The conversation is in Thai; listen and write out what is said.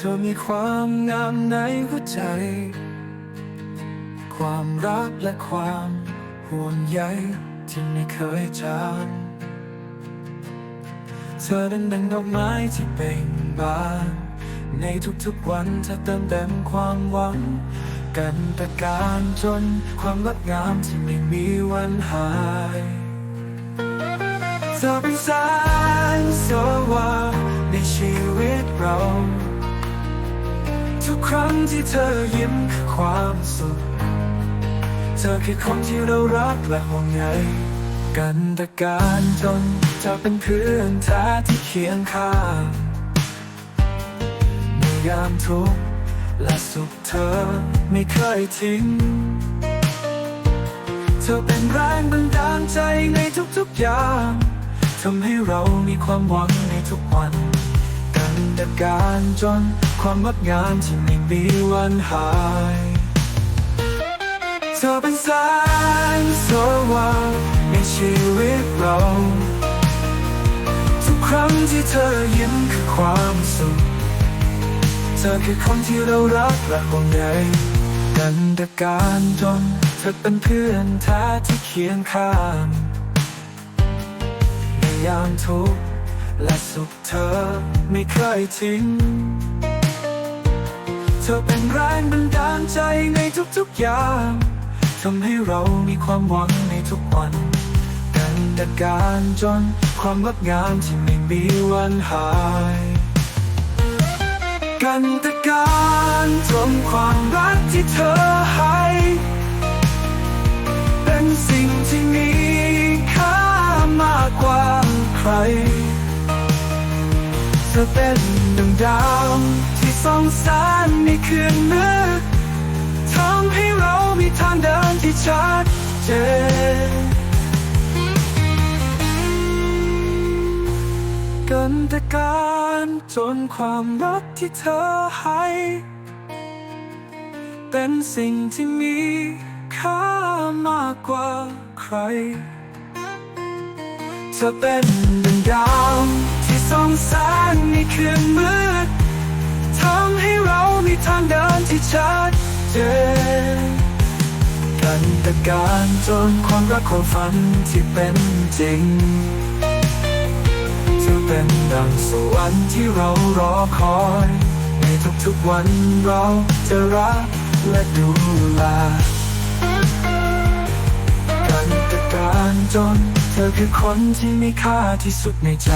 เธอมีความงามในหัวใจ ความรักและความห่วงใยที่ไม่เคยจางเธอเป็นดังดอกไม้ที่เบ่งบาน ในทุกๆวันเธอเติมเต็มความหวัง กันตะการจนความงดงามที่ไม่มีวันหาย เธอเป็นแสงสว่างในชีวิตเรา ทุกครั้งที่เธอยิ้มคือความสุข เธอคือคนที่เรารักและห่วงใยกันตะการจนเธอเป็นเพื่อนแท้ที่เคียงข้างในยามทุกข์และสุขเธอไม่เคยทิ้ง เธอเป็นแรงบันดาลใจในทุกๆอย่างทำให้เรามีความหวังในทุกวัน กันตะการจน ความงดงามที่ไม่มีวันหาย เธอเป็นแสงสว่างในชีวิตเรา ทุกครั้งที่เธอยิ้มคือความสุข เธอคือคนที่เรารักและห่วงใยกันตะการจน เธอเป็นเพื่อนแท้ที่เคียงข้างในยามทุกข์ และสุขเธอไม่เคยทิ้ง เธอเป็นแรงบันดาลใจในทุกๆอย่างทำให้เรามีความหวังในทุกวันกันดัดการจนความงดงามที่ไม่มีวันหาย กันตะการจนความรักที่เธอให้เป็นสิ่งที่มีค่ามากกว่าใคร ธอเป็นดวงดาวที่ส่องแสงในคืนมืดทำให้เรามีทางเดินที่ชัดเจนกันตะการจนความรักที่เธอให้เป็นสิ่งที่มีค่ามากกว่าใคร เธอเป็นดังดาว สงแสงในคืนมืดทำให้เรามีทางเดินที่ชัดเจนกันตะการจนความรักความฝันที่เป็นจริงเธอเป็นดังสวรรค์ที่เรารอคอย ในทุกๆวันเราจะรักและดูแลกันตะการจนเธอคือคนที่มีค่าที่สุดในใจ